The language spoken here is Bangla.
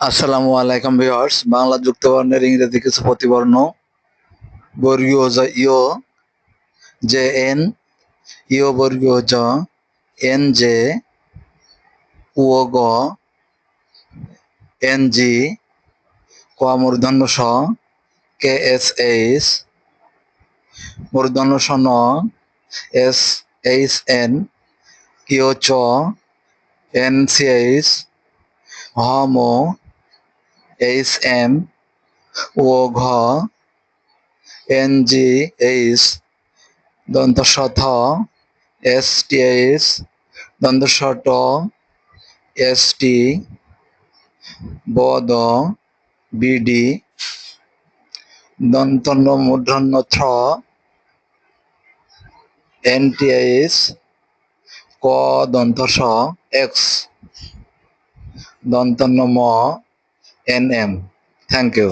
আসসালামু আলাইকুম ভিউয়ার্স, বাংলা যুক্তবর্ণের ইংরেজি কিছু প্রতিবর্ণ, বর্গীয় জ ইও জে, এন ইও বর্গীয় জ, এন, জে ও, গ, এন, জি, ক, মূর্ধন্য স কে, এস, এইচ, মূর্ধন্য স ন, এস, এইচ, এন ইও চ, এন, সি, এইচ, হ হম এইচ এম ও ঘ এন জি এইচ দন্ত শথ এস টি এইচ দন্ত শট এস টি বদ বিডি দন্তন্য মূর্ধন্য থ এন টি এইচ ক দন্ত এক্স দন্তন্য ম এন এম থ্যাংক ইউ